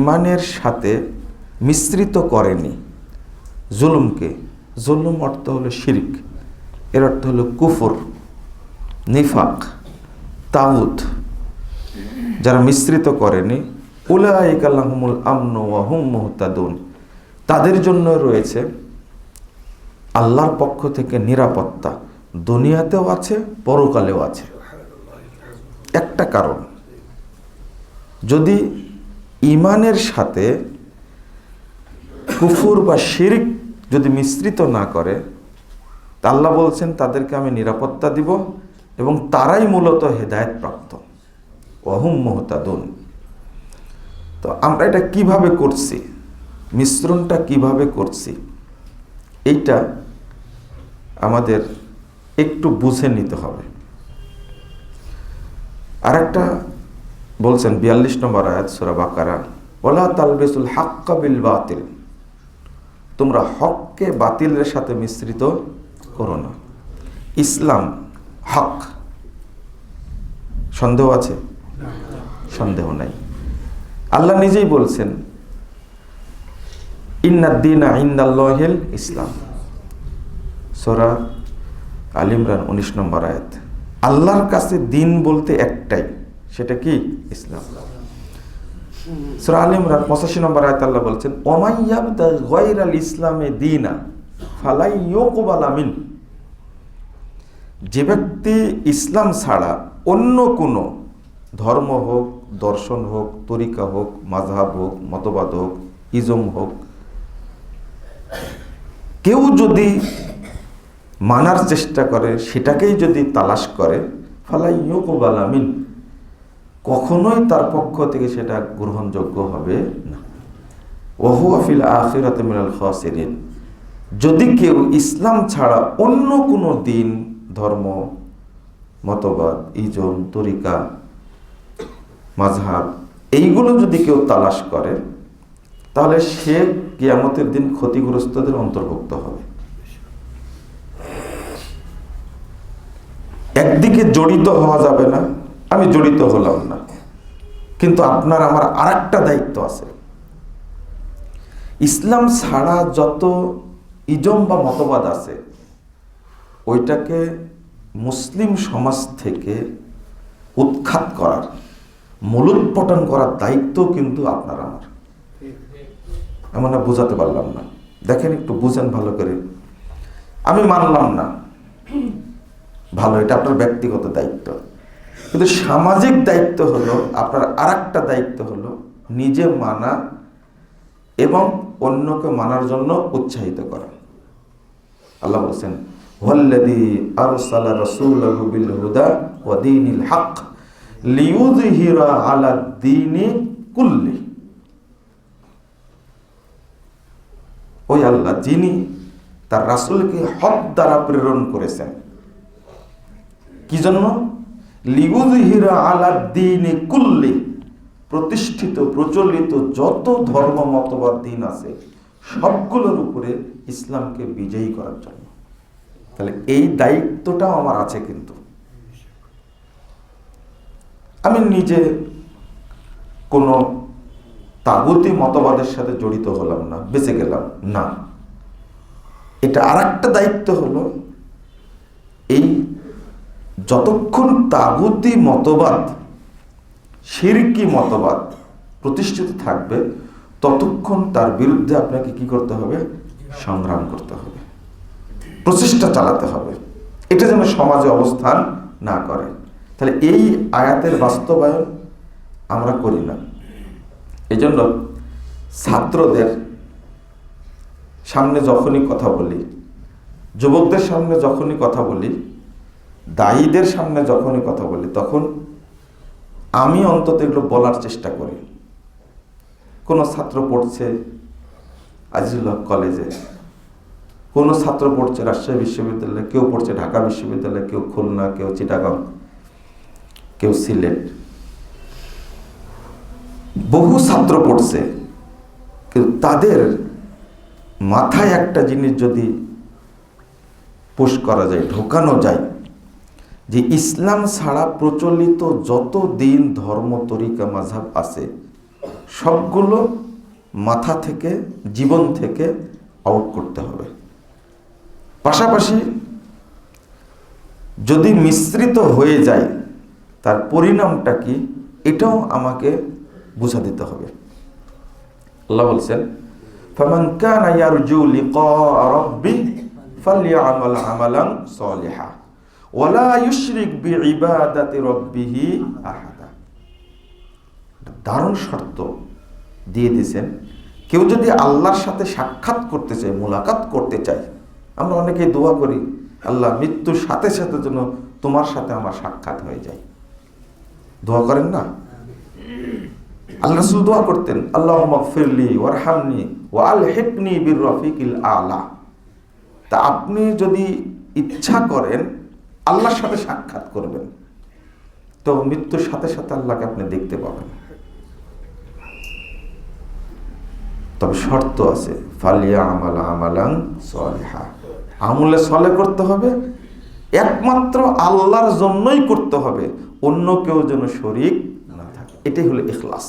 ইমানের সাথে মিশ্রিত করেনি। জুলুমকে, জুলুম অর্থ হলো শিরিক, এর অর্থ হলো কুফর, নিফাক তাউদ যারা মিশ্রিত করেনি উলাইকাল্লাহমুল আমন ওয়াহুম মুহতাদুন। তাদের জন্য রয়েছে আল্লাহর পক্ষ থেকে নিরাপত্তা। দুনিয়াতেও আছে, পরকালেও আছে। একটা কারণ, যদি ইমানের সাথে কুফুর বা শিরিক যদি মিশ্রিত না করে, তা আল্লাহ বলছেন, তাদেরকে আমি নিরাপত্তা দিব এবং তারাই মূলত হেদায়ত প্রাপ্ত অহুম মোহতাদুন। তো আমরা এটা কীভাবে করছি? মিশ্রণটা কীভাবে করছি? এইটা আমাদের একটু বুঝে নিতে হবে। আরেকটা বলছেন বিয়াল্লিশ নম্বর আয়াত সুরা বাকারা, ওলা তালবেসুল হাক্কা বিল বাতিল তোমরা হককে বাতিলের সাথে মিশ্রিত করো না। ইসলাম হক। সন্দেহ আছে? সন্দেহ নাই। আল্লাহ নিজেই বলছেন ইন্নাদ্দিন ইন্দাল্লাহিল ইসলাম সোরা আলিমরান উনিশ নম্বর আয়াত। আল্লাহর কাছে দিন বলতে একটাই। সেটা কি? ইসলাম। সুরা আল ইমরান পঁচাশি নম্বর আয়াত আল্লাহ বলছেন ওমাইয়াবদা গয়রাল ইসলামে দিনা ফালাই ইয়োকুবাল আমিন যে ব্যক্তি ইসলাম ছাড়া অন্য কোনো ধর্ম হোক, দর্শন হোক, তরিকা হোক মাঝহাব হোক, মতবাদ হোক, ইজম হোক, কেউ যদি মানার চেষ্টা করে, সেটাকেই যদি তালাশ করে, ফালাই ইয়োকুবাল আমিন কখনোই তার পক্ষ থেকে সেটা গ্রহণযোগ্য হবে না। ওহু আফিল আখিরাতে মিনাল খাসিরিন। যদি কেউ ইসলাম ছাড়া অন্য কোনো দিন, ধর্ম, মতবাদ ইজম তরিকা মাঝহাব এইগুলো যদি কেউ তালাশ করে, তাহলে সে কিয়ামতের দিন ক্ষতিগ্রস্তদের অন্তর্ভুক্ত হবে। একদিকে জড়িত হওয়া যাবে না আমি জড়িত হলাম না। কিন্তু আপনার আমার আর একটা দায়িত্ব আছে। ইসলাম ছাড়া যত ইজম বা মতবাদ আছে, ওইটাকে মুসলিম সমাজ থেকে উৎখাত করার, মূলোৎপটন করার দায়িত্ব কিন্তু আপনার আমার। এমন না বোঝাতে পারলাম না। দেখেন একটু বুঝেন ভালো করে। আমি মানলাম না। ভালো, এটা আপনার ব্যক্তিগত দায়িত্ব। কিন্তু সামাজিক দায়িত্ব হলো, আপনার আর দায়িত্ব হলো নিজে মানা এবং অন্যকে মানার জন্য উৎসাহিত করা। আল্লাহ বলছেন, ওয়াল্লাযী আরসালা রাসূলাহু বিল হুদা ওয়া দীনিল হক লিইয়ুযহিরা আলা দীনি কুল্লি। ওই আল্লাহ, যিনি তার রাসূলকে হক দ্বারা প্রেরণ করেছেন। কি জন্য? লিগুজহিরা আলা দিনে কুল্লি, প্রতিষ্ঠিত, প্রচলিত যত ধর্ম মতবাদ দিন আছে, সবগুলোর উপরে ইসলামকে বিজয়ী করার জন্য। তাহলে এই দায়িত্বটাও আমার আছে কিন্তু। আমি নিজে কোনো তাগতি মতবাদের সাথে জড়িত হলাম না, বেঁচে গেলাম না। এটা আর দায়িত্ব হলো, এই যতক্ষণ তাগুতি মতবাদ, সিরকি মতবাদ প্রতিষ্ঠিত থাকবে, ততক্ষণ তার বিরুদ্ধে আপনাকে কি করতে হবে? সংগ্রাম করতে হবে। প্রচেষ্টা চালাতে হবে। এটা যেন সমাজে অবস্থান না করে। তাহলে এই আয়াতের বাস্তবায়ন আমরা করি না। এই জন্য ছাত্রদের সামনে যখনই কথা বলি, যুবকদের সামনে যখনই কথা বলি দায়ীদের সামনে যখনই কথা বলি, তখন আমি অন্তত এগুলো বলার চেষ্টা করি। কোনো ছাত্র পড়ছে আজিজুল্লাহ কলেজে, কোনো ছাত্র পড়ছে রাজশাহী বিশ্ববিদ্যালয়ে, কেউ পড়ছে ঢাকা বিশ্ববিদ্যালয়ে, কেউ খুলনা, কেউ চিটাগাং, কেউ সিলেট। বহু ছাত্র পড়ছে, কিন্তু তাদের মাথায় একটা জিনিস যদি পুশ করা যায়, ঢোকানো যায় যে ইসলাম ছাড়া প্রচলিত যত দিন ধর্ম তরিকা মাঝাব আছে সবগুলো মাথা থেকে জীবন থেকে আউট করতে হবে পাশাপাশি যদি মিশ্রিত হয়ে যায় তার পরিণামটা কি এটাও আমাকে বুঝা দিতে হবে আল্লাহ বলছেন فمن كان يرجو لقاء ربه فليعمل عملا صالحا দারুণ শর্ত দিয়ে দিয়েছেন। কেউ যদি আল্লাহর সাথে সাক্ষাৎ করতে চায়, মোলাকাত করতে চায়, আমরা অনেকেই দোয়া করি, আল্লাহ মৃত্যুর সাথে সাথে যেন তোমার সাথে আমার সাক্ষাৎ হয়ে যায়। দোয়া করেন না? আল্লাহ রসুল দোয়া করতেন আল্লাহ ফিরলি ওয়ারহামনি ও আল হেকনি বীর রফিক আলা। তা আপনি যদি ইচ্ছা করেন আল্লাহর সাথে সাক্ষাৎ করবেন। তো মৃত্যুর সাথে সাথে আল্লাহকে আপনি দেখতে পাবেন। তবে শর্ত আছে ফালিয়া আমালা আমালাং সলেহা। আমলে সলে করতে হবে, একমাত্র আল্লাহর জন্যই করতে হবে, অন্য কেউ যেন শরিক না থাকে। এটাই হলো ইখলাস।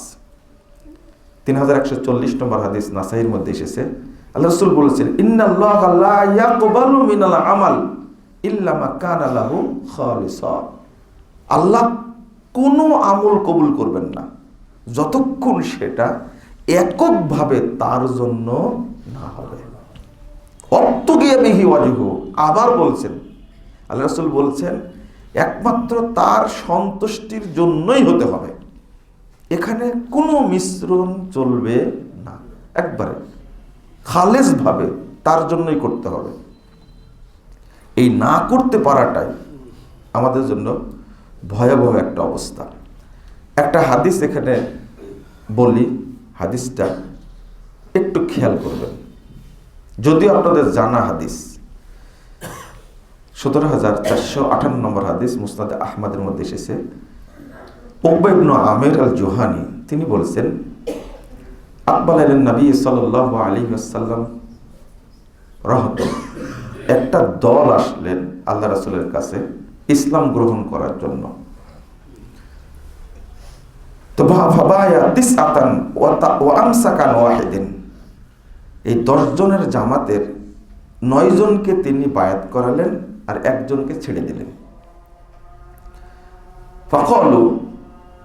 তিন হাজার একশো চল্লিশ নম্বর হাদিস নাসাইয়ের মধ্যে এসেছে। আল্লাহ রসুল বলেছেন, ইন্নাল্লাহ লা ইয়াকবালু মিনাল আমাল। ইল্লা মা কানা লাহু আল্লাহ কোনো আমল কবুল করবেন না, যতক্ষণ সেটা এককভাবে তার জন্য না হবে। অর্থ গিয়ে বিহি ওয়াজুহ। আবার বলছেন, আল্লাহ রসুল বলছেন, একমাত্র তার সন্তুষ্টির জন্যই হতে হবে। এখানে কোনো মিশ্রণ চলবে না। একবারে খালেজ ভাবে তার জন্যই করতে হবে। এই না করতে পারাটাই আমাদের জন্য ভয়াবহ একটা অবস্থা। একটা হাদিস এখানে বলি, হাদিসটা একটু খেয়াল করবেন। যদিও আপনাদের জানা হাদিস, সতেরো হাজার চারশো আঠান্ন নম্বর হাদিস মুস্তাদ আহমদের মধ্যে এসেছে। ওকবাইবন আমের আল জোহানি তিনি বলছেন, আকবাল আলেন নবী সাল আলী আসাল্লাম রহত একটা দল আসলেন আল্লাহ রাসুলের কাছে ইসলাম গ্রহণ করার জন্য। তো ভাবায়া এই দশজনের জামাতের নয় জনকে তিনি বায়াত করালেন আর একজনকে ছেড়ে দিলেন। ফখলু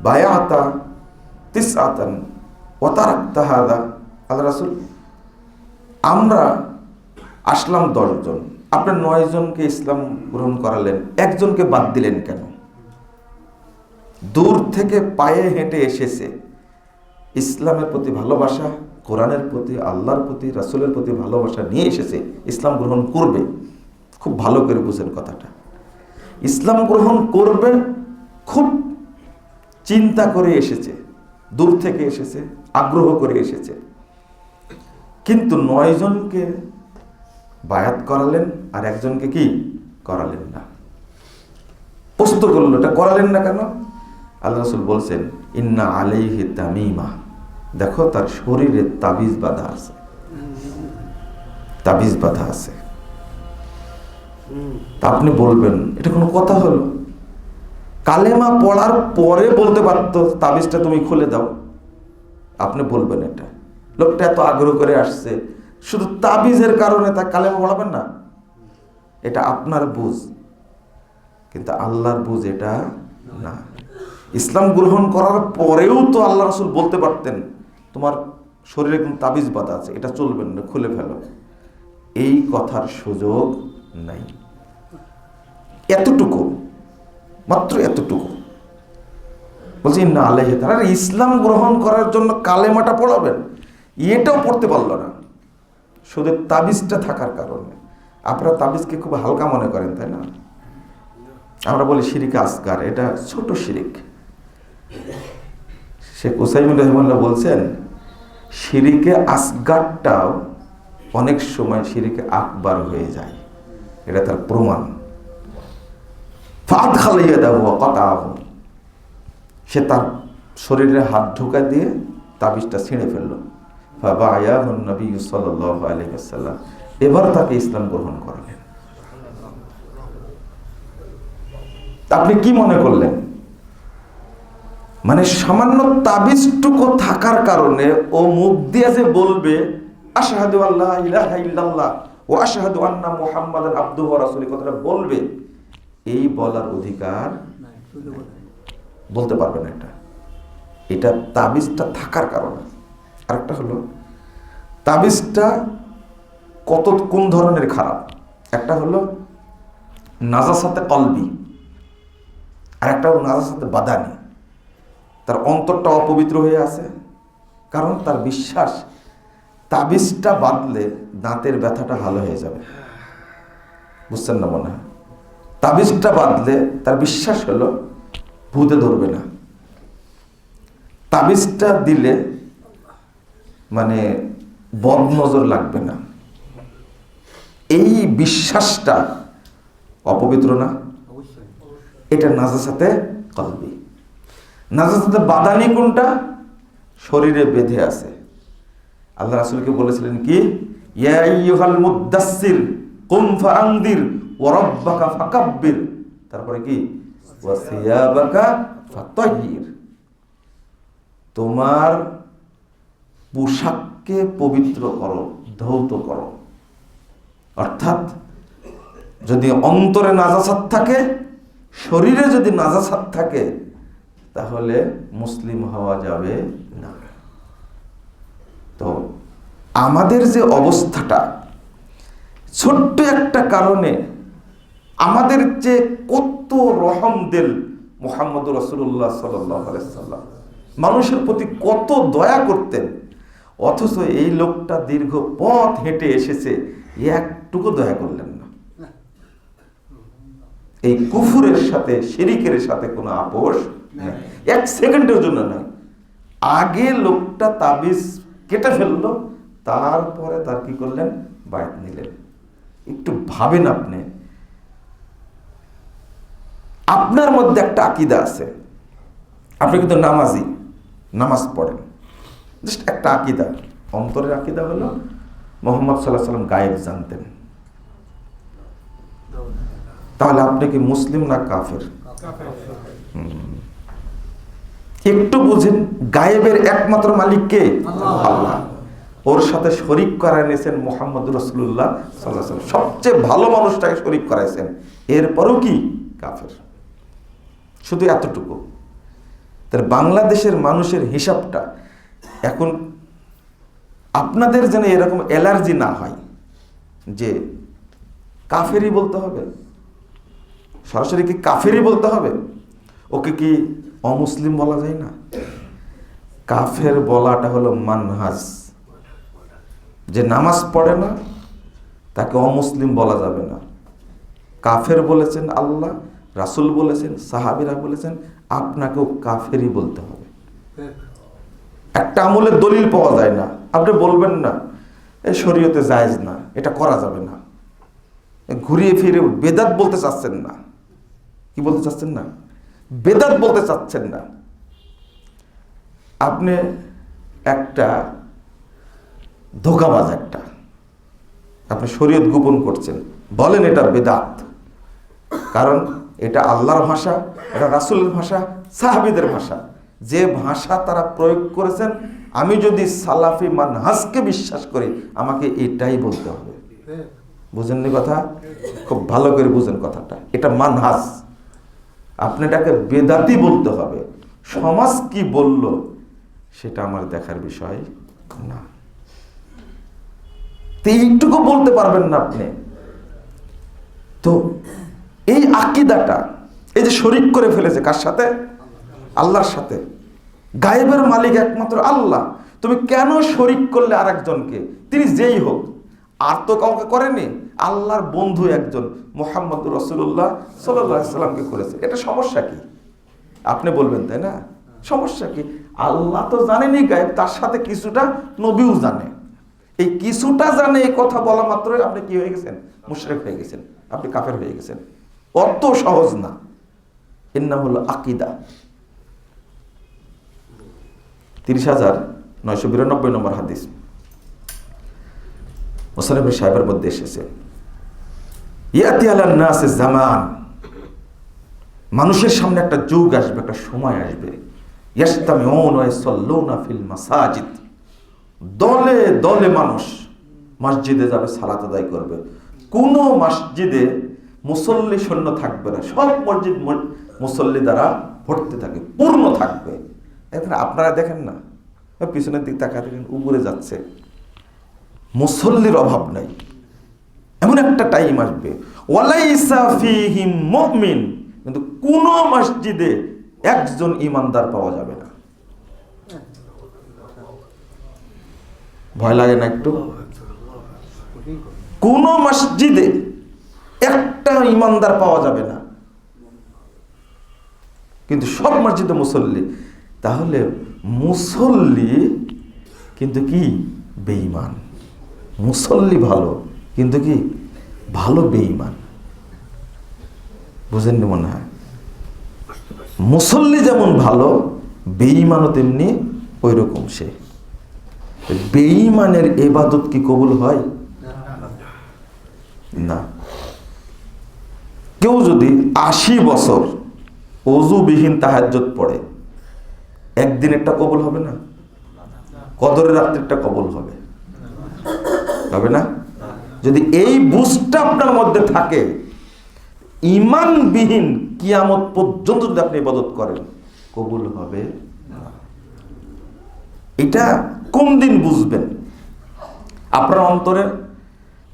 বায়াতা তিস আতান ওতারাক্তাহাদা আল্লাহ রাসুল, আমরা আসলাম দশজন। আপনার নয় জনকে ইসলাম গ্রহণ করালেন, একজনকে বাদ দিলেন কেন? দূর থেকে পায়ে হেঁটে এসেছে। ইসলামের প্রতি ভালোবাসা, কোরআনের প্রতি, আল্লাহর প্রতি, রাসুলের প্রতি ভালোবাসা নিয়ে এসেছে। ইসলাম গ্রহণ করবে। খুব ভালো করে বুঝেন কথাটা। ইসলাম গ্রহণ করবে, খুব চিন্তা করে এসেছে। দূর থেকে এসেছে, আগ্রহ করে এসেছে। কিন্তু নয় জনকে বায়াত করালেন আর একজনকে কি করালেন না। প্রস্তুত করল এটা করালেন না কেন? আল্লাহ রসুল বলছেন, ইন্না আলাইহি তামিমা। দেখো, তার শরীরে তাবিজ বাধা আছে। তাবিজ বাধা আছে। তা আপনি বলবেন, এটা কোনো কথা হলো? কালেমা পড়ার পরে বলতে পারতো, তাবিজটা তুমি খুলে দাও। আপনি বলবেন এটা। লোকটা এত আগ্রহ করে আসছে শুধু তাবিজের কারণে তা কালেমা পড়াবেন না। এটা আপনার বুঝ। কিন্তু আল্লাহর বুঝ এটা না। ইসলাম গ্রহণ করার পরেও তো আল্লাহ রসুল বলতে পারতেন, তোমার শরীরে কোন তাবিজ বাধা আছে, এটা চলবেন না, খুলে ফেলো। এই কথার সুযোগ নাই। এতটুকু, মাত্র এতটুকু। বলছি না আল্লাহ তারা ইসলাম গ্রহণ করার জন্য কালেমাটা পড়াবেন। এটাও পড়তে পারল না। শুধু তাবিজটা থাকার কারণে। আপনারা তাবিজকে খুব হালকা মনে করেন, তাই না? আমরা বলি শিরিক আসগার, এটা ছোট শিরিক। শেখ ওসাইমুর রহমাল্লাহ বলছেন, শিরিকে আসগারটাও অনেক সময় শিরিকে আকবার হয়ে যায়। এটা তার প্রমাণ। ফাত খালাইয়া দেব কথা সে তার শরীরে হাত ঢোকা দিয়ে তাবিজটা ছিঁড়ে ফেলল। এবার তাকে ইসলাম গ্রহণ করালেন। আপনি কি মনে করলেন? মানে সামান্য তাবিজটুকু থাকার কারণে ও মুখ দিয়ে যে বলবে বলবে, এই বলার অধিকার বলতে পারবে না এটা। এটা তাবিজটা থাকার কারণে। আরেকটা হলো, তাবিজটা কত, কোন ধরনের খারাপ? একটা হলো, নাজাসাতে কলবি। আর একটা হলো, নাজাসাতে বাদানি তার অন্তরটা অপবিত্র হয়ে আছে, কারণ তার বিশ্বাস, তাবিজটা বাঁধলে দাঁতের ব্যথাটা ভালো হয়ে যাবে। বুঝছেন না মনে হয়? তাবিজটা বাঁধলে তার বিশ্বাস হলো, ভূতে ধরবে না। তাবিজটা দিলে মানে বদ নজর লাগবে না। এই বিশ্বাসটা অপবিত্র না? এটা নাজাসাতে কলবি। নাজাসাতে বাদানি কোনটা? শরীরে বেঁধে আছে। আল্লাহ রাসূলকে বলেছিলেন কি? ইয়া আইয়ুহাল মুদ্দাসসির কুম ফাআনদির, ওয়া রাব্বাকা ফাকাব্বির। তারপরে কি? তোমার পোশাককে পবিত্র করো, ধৌত করো। অর্থাৎ যদি অন্তরে নাজাসাত থাকে, শরীরে যদি নাজাসাত থাকে, তাহলে মুসলিম হওয়া যাবে না। তো আমাদের যে অবস্থাটা, ছোট্ট একটা কারণে আমাদের যে কত রহম দিল মোহাম্মদ রসুল্লাহ সাল্লাম, মানুষের প্রতি কত দয়া করতেন অথচ এই লোকটা দীর্ঘ পথ হেঁটে এসেছে একটুকু দয়া করলেন না। এই কুফুরের সাথে, শিরিকের সাথে কোনো আপোষ এক সেকেন্ডের জন্য নয়। আগে লোকটা তাবিজ কেটে ফেলল, তারপরে তার কি করলেন? বায়াত নিলেন। একটু ভাবেন আপনি। আপনার মধ্যে একটা আকিদা আছে। আপনি কিন্তু নামাজি, নামাজ পড়েন। জাস্ট একটা আকিদা। অন্তরের আকিদা হলো মোহাম্মদ সাল্লাহ সাল্লাম গায়েব জানতেন। তাহলে আপনি কি মুসলিম না কাফের? একটু বুঝেন গায়েবের একমাত্র মালিক কে? আল্লাহ। ওর সাথে শরিক করায় নিয়েছেন মোহাম্মদ রসুল্লাহ সাল্লাহ সবচেয়ে ভালো মানুষটাকে শরিক করাইছেন। এরপরও কি? কাফের। শুধু এতটুকু। তার বাংলাদেশের মানুষের হিসাবটা এখন আপনাদের যেন এরকম অ্যালার্জি না হয় যে কাফেরই বলতে হবে, সরাসরি কি কাফেরই বলতে হবে? ওকে কি অমুসলিম বলা যায় না? কাফের বলাটা হলো মানহাজ। যে নামাজ পড়ে না, তাকে অমুসলিম বলা যাবে না। কাফের বলেছেন আল্লাহ, রাসুল বলেছেন, সাহাবিরা বলেছেন, আপনাকেও কাফেরই বলতে হবে। একটা আমলের দলিল পাওয়া যায় না। আপনি বলবেন না, এ শরীয়তে জায়েজ না, এটা করা যাবে না। ঘুরিয়ে ফিরে বেদাত বলতে চাচ্ছেন না। কি বলতে চাচ্ছেন না? বেদাত বলতে চাচ্ছেন না। আপনি একটা ধোকাবাজ একটা। আপনি শরীয়ত গোপন করছেন। বলেন এটা বেদাত। কারণ এটা আল্লাহর ভাষা, এটা রাসুলের ভাষা, সাহাবিদের ভাষা। যে ভাষা তারা প্রয়োগ করেছেন, আমি যদি সালাফি মানহাজকে বিশ্বাস করি, আমাকে এটাই বলতে হবে। বুঝেননি কথা? খুব ভালো করে বুঝেন কথাটা। এটা মানহাজ। আপনি এটাকে বেদাতি বলতে হবে। সমাজ কি বলল, সেটা আমার দেখার বিষয় না। এইটুকু বলতে পারবেন না আপনি। তো এই আকিদাটা, এই যে শরিক করে ফেলেছে কার সাথে? আল্লাহর সাথে। গায়েবের মালিক একমাত্র আল্লাহ। তুমি কেন শরিক করলে আরেকজনকে? তিনি যেই হোক। আর তো কাউকে করেনি। আল্লাহর বন্ধু একজন মোহাম্মদ রসুল্লাহ সাল্লামকে করেছে। এটা সমস্যা কি? আপনি বলবেন, তাই না? সমস্যা কি? আল্লাহ তো জানেনি গায়েব, তার সাথে কিছুটা নবীও জানে। এই কিছুটা জানে, এই কথা বলা মাত্রই আপনি কি হয়ে গেছেন? মুশরেক হয়ে গেছেন। আপনি কাফের হয়ে গেছেন। অত সহজ না। এর নাম হলো আকিদা। তিরিশ হাজার নয়শো বিরানব্বই নম্বর হাদিস। মোসানবির সাহেবের মধ্যে এসেছে। ইয়াতি আল্লাহ নাসে জামান। মানুষের সামনে একটা যুগ আসবে, একটা সময় আসবে। ফিল মাসাজিদ। দলে দলে মানুষ মসজিদে যাবে, সালাত আদায় করবে। কোন মসজিদে মুসল্লি শূন্য থাকবে না। সব মসজিদ মুসল্লি দ্বারা ভর্তি থাকে, পূর্ণ থাকবে। এখানে আপনারা দেখেন না পিছনের দিক তাকা দেখেন, উপরে যাচ্ছে। মুসল্লির অভাব নাই। এমন একটা টাইম আসবে। ওয়ালাইসা ফিহিম মুমিন। কিন্তু কোন মসজিদে একজন ইমানদার পাওয়া যাবে না। ভয় লাগে না একটু? কোন মসজিদে একটা ইমানদার পাওয়া যাবে না। কিন্তু সব মসজিদে মুসল্লি। তাহলে মুসল্লি কিন্তু কি? বেঈমান। মুসল্লি ভালো, কিন্তু কি? ভালো বেঈমান। বুঝেননি মনে হয়? মুসল্লি যেমন ভালো, বেঈমানও তেমনি ওই রকম সে। বেঈমানের এবাদত কি কবুল হয়? না। কেউ যদি আশি বছর অজুবিহীন তাহাজ্জত পড়ে একদিন একটা কবুল হবে না? কদরের রাত্রিটা কবুল হবে। হবে না? যদি এই বুঝটা আপনার মধ্যে থাকে, ইমানবিহীন কিয়ামত পর্যন্ত যদি আপনি ইবাদত করেন, কবুল হবে এটা কোন দিন বুঝবেন? আপনার অন্তরে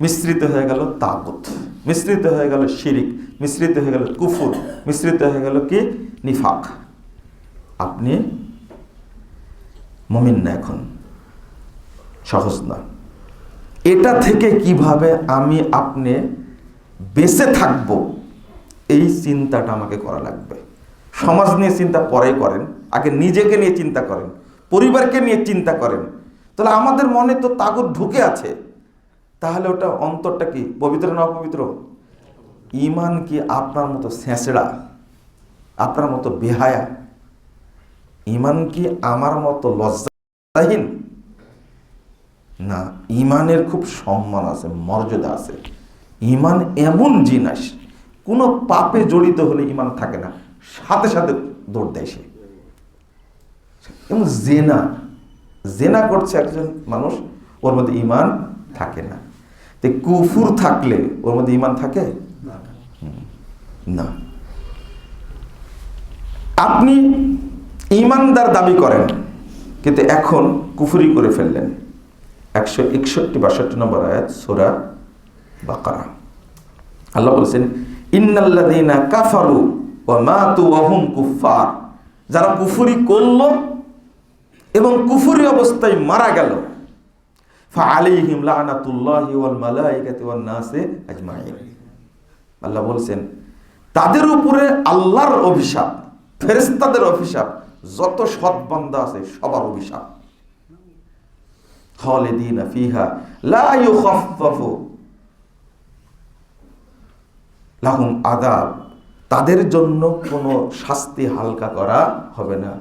মিশ্রিত হয়ে গেল তাগুত, মিশ্রিত হয়ে গেল শিরিক, মিশ্রিত হয়ে গেল কুফুর, মিশ্রিত হয়ে গেল কি? নিফাক। আপনি মমিন না এখন। সহজ না। এটা থেকে কীভাবে আমি আপনি বেঁচে থাকব, এই চিন্তাটা আমাকে করা লাগবে। সমাজ নিয়ে চিন্তা পরে করেন, আগে নিজেকে নিয়ে চিন্তা করেন, পরিবারকে নিয়ে চিন্তা করেন। তাহলে আমাদের মনে তো তাগুত ঢুকে আছে। তাহলে ওটা অন্তরটা কি, পবিত্র না অপবিত্র? ইমান কি আপনার মতো স্যাঁচড়া, আপনার মতো বেহায়া? ইমান কি আমার মতো লজ্জাহীন? না, ইমানের খুব সম্মান আছে, মর্যাদা আছে। ইমান এমন জিনিস, কোনো পাপে জড়িত হলে ইমান থাকে না, সাথে সাথে দৌড় দেয় সে। এবং জেনা জেনা করছে একজন মানুষ, ওর মধ্যে ইমান থাকে না। তো কুফুর থাকলে ওর মধ্যে ইমান থাকে? না। আপনি ইমানদার দাবি করেন, কিন্তু এখন কুফুরি করে ফেললেন। একশো একষট্টি বাষট্টি নম্বর আয়াত, সোরা বাকারা। আল্লাহ বলছেন, ইন্নাল্লাযীনা কাফারু ওয়া মাতু ওয়া হুম কুফফার। যারা কুফুরি করল এবং কুফুরি অবস্থায় মারা গেল, ফাআলাইহিম লানাতুল্লাহি ওয়াল মালাইকাতি ওয়ান নাসি আজমাইন। আল্লাহ বলছেন, তাদের উপরে আল্লাহর অভিশাপ, ফেরেশতাদের অভিশাপ যত সৎ বান্দা আছে, সবার অভিশাপ। আদাব তাদের জন্য কোনো শাস্তি হালকা করা হবে না।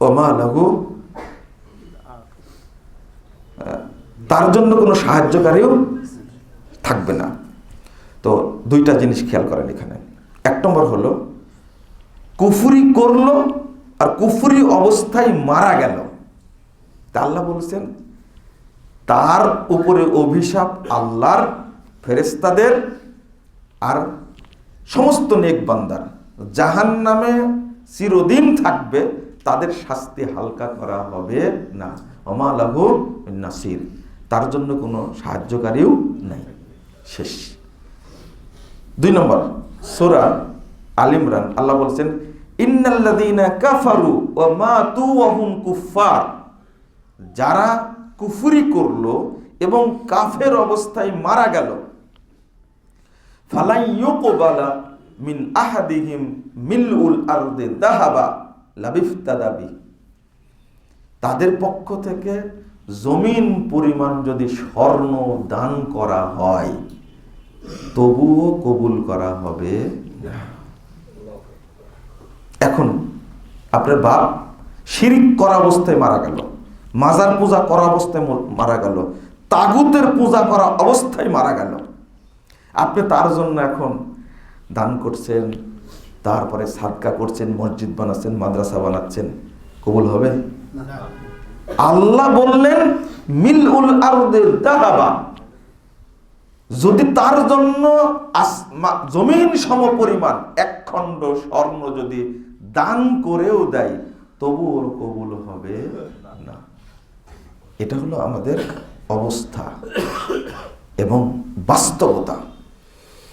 ওমা লাহু, তার জন্য কোনো সাহায্যকারীও থাকবে না। তো দুইটা জিনিস খেয়াল করেন এখানে। এক নম্বর হলো কুফুরি করল আর কুফুরি অবস্থায় মারা গেল। তা আল্লাহ বলছেন, তার উপরে অভিশাপ আল্লাহর ফেরেস্তাদের আর সমস্ত নেক বান্দার জাহান নামে চিরদিন থাকবে, তাদের শাস্তি হালকা করা হবে না। অমালাহু নাসির, তার জন্য কোনো সাহায্যকারীও নাই। শেষ। দুই নম্বর, সোরা আল ইমরান, আল্লাহ বলছেন ইন্নাল্লাযীনা কাফারু ওয়া মাতু ওয়া হুম কুফফার। যারা কুফুরি করল এবং কাফের অবস্থায় মারা গেল। ফালাই ইউকবালা মিন আহাদিহিম মিলউল আরদে দাহাবা লাবিফতাদাবি তাদের পক্ষ থেকে জমিন পরিমাণ যদি স্বর্ণ দান করা হয়, তবুও কবুল করা হবে এখন আপনার বাপ শিরিক করা অবস্থায় মারা গেল, মাজার পূজা করা অবস্থায় মারা গেল, তাগুতের পূজা করা অবস্থায় মারা গেল। আপনি তার জন্য এখন দান করছেন, তারপরে সাদকা করছেন, মসজিদ বানাচ্ছেন, মাদ্রাসা বানাচ্ছেন। কবুল হবে? আল্লাহ বললেন মিল উল আরদের দাহাবা। যদি তার জন্য জমিন সম পরিমাণ এক খণ্ড স্বর্ণ যদি দান করেও দেয় তবু ওর কবুল হবে না। এটা হলো আমাদের অবস্থা এবং বাস্তবতা।